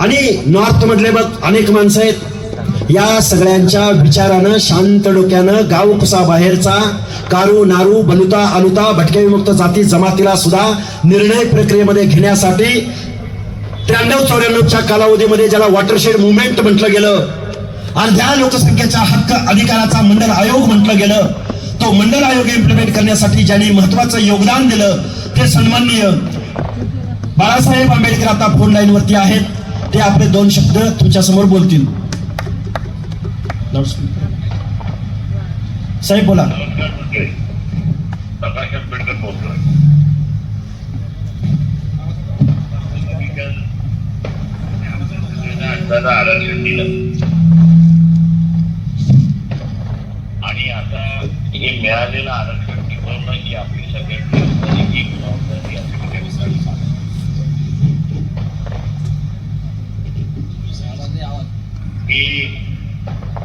आणि नॉर्थ मधले बघ अनेक माणसं आहेत. या सगळ्यांच्या विचारानं शांत डोक्यानं गाव कुसा बाहेरचा कारू नारू बलुता आलुता भटके विमुक्त जाती जमातीला सुद्धा निर्णय प्रक्रियेमध्ये घेण्यासाठी त्र्याण्णव चौऱ्याण्णवच्या कालावधीमध्ये ज्याला वॉटरशेड मुवमेंट म्हटलं गेलं अर्ध्या लोकसंख्येचा हक्क अधिकाराचा मंडल आयोग म्हटलं गेलं तो मंडल आयोग इम्प्लिमेंट करण्यासाठी ज्यांनी महत्वाचं योगदान दिलं ते सन्माननीय बाळासाहेब आंबेडकर आता फोन लाईन वरती आहेत. ते आपले दोन शब्द तुमच्यासमोर बोलतील साहेब बोला. आरक्षण दिलं आणि आता हे मिळालेलं आरक्षण टिकवणं ही आपली सगळ्यांची जबाबदारी असते की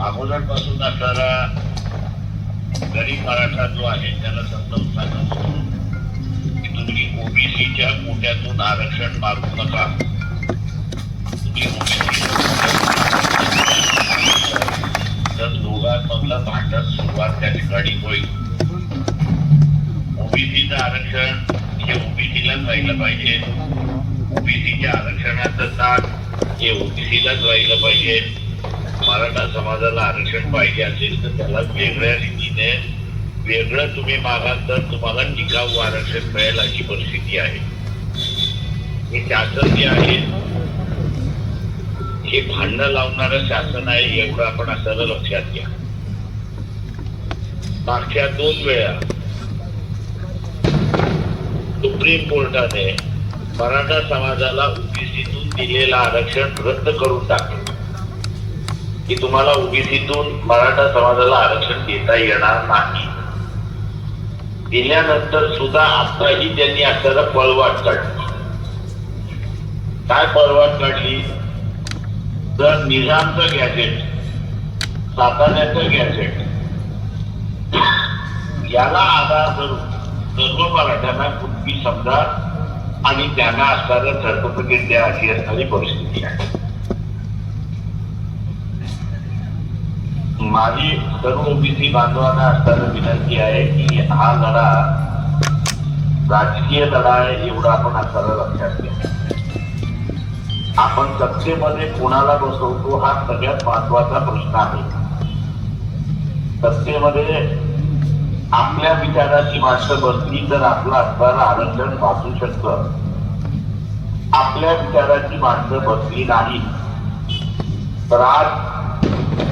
अगोदरपासून असणारा गरीब मराठा जो आहे त्याला समजावून सांगत होतो की तुम्ही ओबीसीच्या कोट्यातून आरक्षण मागू नका. तुम्ही तर दोघांमधलं भांडण सुरुवात त्या ठिकाणी होईल. ओबीसीचं आरक्षण हे ओबीसीलाच राहिलं पाहिजे. ओबीसीच्या आरक्षणाचं ताण हे ओबीसीलाच राहिलं पाहिजे. मराठा समाजाला आरक्षण पाहिजे असेल तर त्याला वेगळ्या रीतीने वेगळं तुम्ही मागाल तर तुम्हाला टिकाऊ आरक्षण मिळेल अशी परिस्थिती आहे. हे शासन जे आहे हे भांडण लावणारं शासन आहे एवढं आपण असायला लक्षात घ्या. मागच्या दोन वेळा सुप्रीम कोर्टाने मराठा समाजाला ओबीसीतून दिलेलं आरक्षण रद्द करून टाकलं. की तुम्हाला ओबीसीतून मराठा समाजाला आरक्षण देता येणार नाही. दिल्यानंतर सुद्धा आताही त्यांनी आपल्याला पळवाट काढली. काय पळवाट काढली? तर निजामचं गॅजेट साताऱ्याचं गॅजेट याला आधार धरून सर्व मराठ्यांना कुठली समजा आणि त्यांना असणारं सर्टिफिकेट द्या अशी असणारी परिस्थिती आहे. माझी सर्व ओबीसी बांधवांना असताना विनंती आहे की हा लढा राजकीय लढा आहे एवढं आपण असताना लक्षात घ्या आपण सत्तेमध्ये कोणाला बसवतो हा सगळ्यात महत्त्वाचा प्रश्न आहे सत्तेमध्ये आपल्या विचाराची माणसं बसली तर आपलं असणारं आरक्षण वाचू शकत आपल्या विचाराची माणसं बसली नाही तर आज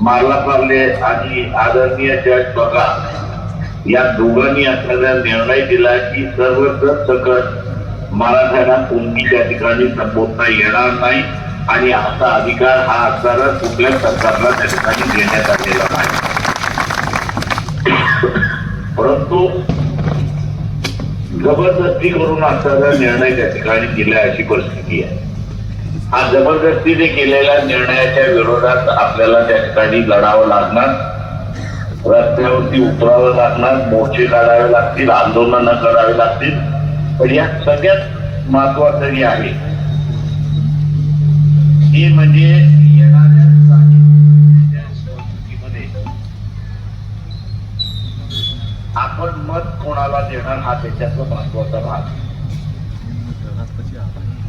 मारला पार्ले आणि आदरणीय जज बघा या दोघांनी असलेला निर्णय दिला की सर्व सकट मराठ्यांना कोणती त्या ठिकाणी संबोधता येणार नाही आणि असा अधिकार हा असणारा कुठल्या सरकारला त्या ठिकाणी देण्यात आलेला नाही. परंतु जबरदस्ती करून असणारा निर्णय त्या ठिकाणी दिला अशी परिस्थिती आहे. हा जबरदस्तीने केलेल्या निर्णयाच्या विरोधात आपल्याला त्या ठिकाणी लढावं लागणार. रस्त्यावरती उतरावं लागणार मोर्चे काढावे लागतील आंदोलनं करावे लागतील. पण या सगळ्यात महत्वाचं जे आहे. ते म्हणजे येणाऱ्या आपण मत कोणाला देणार हा त्याच्यातला महत्त्वाचा भाग. आहे.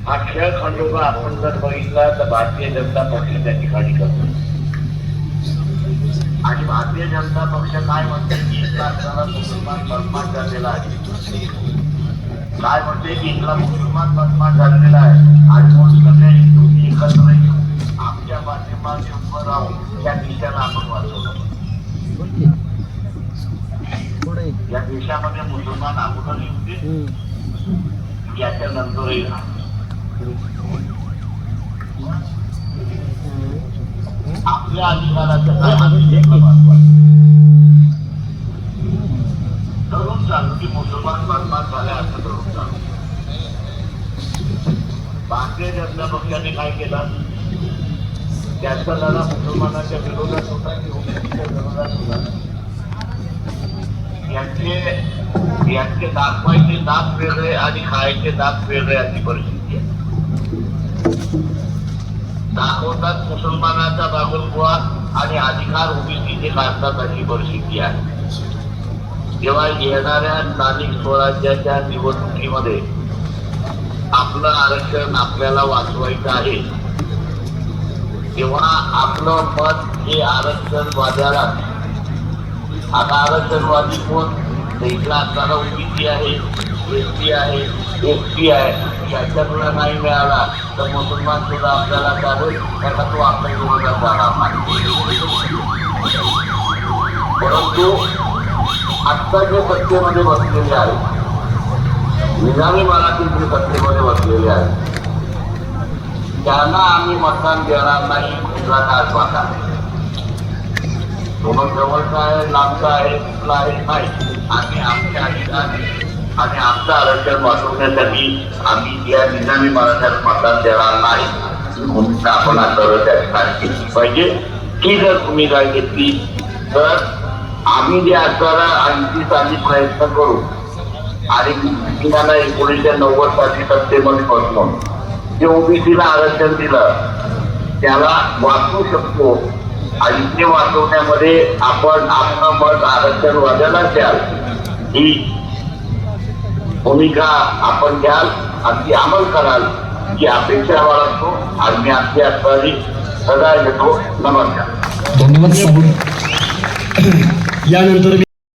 हा खेळ खंडोबा आपण जर बघितला तर भारतीय जनता पक्ष त्या ठिकाणी करतो. आणि भारतीय जनता पक्ष काय म्हणते? की मुसलमान बदमाश झालेला आहे. काय म्हणते? की इथला मुसलमान बदमाश झालेला आहे. आणि म्हणून सगळ्या हिंदूंनी एकत्र येऊन आमच्या माध्यमाने उभं राहून या देशाला आपण वाचवलं या देशामध्ये मुसलमान अगोदर येऊ याच्या नंतरही राहणार आपल्या अधिकाराचं काय आम्ही हे महत्वाचं धरून चालू की मुसलमान बदमाश झाले असं धरून चालू भारतीय जनता पक्षाने काय केलं त्याचा लढा मुसलमानाच्या विरोधात होता की ओबीसीच्या विरोधात होता यांचे यांचे दाखवायचे दात वेगळे आणि खायचे दात वेगळे अशी परिस्थिती आहे दाखवतात मुसलमानाचा बागलगोळा आणि अधिकार ओबीसीचे काढतात अशी परिस्थिती आहे. जेव्हा येणाऱ्या स्थानिक स्वराज्याच्या निवडणुकीमध्ये आपलं आरक्षण आपल्याला वाचवायचं आहे तेव्हा आपलं मत हे आरक्षण बाजारात आता आरक्षणवादी कोण? तर असताना ओबीसी आहे. एस आहे एस टी आहे. तुला नाही मिळाला तर मुसलमान सुद्धा आपल्याला चालेल त्याचा तो आपल्या विरोधात जाणार नाही. परंतु आत्ता जे सत्तेमध्ये बसलेले आहेत निजामी मराठी जे सत्तेमध्ये बसलेले आहेत त्यांना आम्ही मतदान देणार नाही कुठला आश्वास आहे दोन जवळचा आहे लांबचा आहे कुठला आहे नाही. आम्ही आमच्या अधिकार आणि आमचं आरक्षण वाचवण्यासाठी आम्ही या निजामी मराठ्यात मतदान देणार नाही. म्हणून आपण आता केली पाहिजे. ही जर तुम्ही काय घेतली तर आम्ही जे असणारा आणखी आम्ही प्रयत्न करू. आणि तुम्हाला एकोणीसशे नव्वदसाठी सत्तेमध्ये बसलो जे ओबीसीला आरक्षण दिलं त्याला वाचवू शकतो. आणि ते वाचवण्यामध्ये आपण आपलं मत आरक्षण वाजायला द्याल. ही भूमिका आपण घ्याल अगदी अमल कराल ही अपेक्षा बाळगतो आणि मी आपली असणारी सदा घेतो नमस्कार. धन्यवाद यानंतर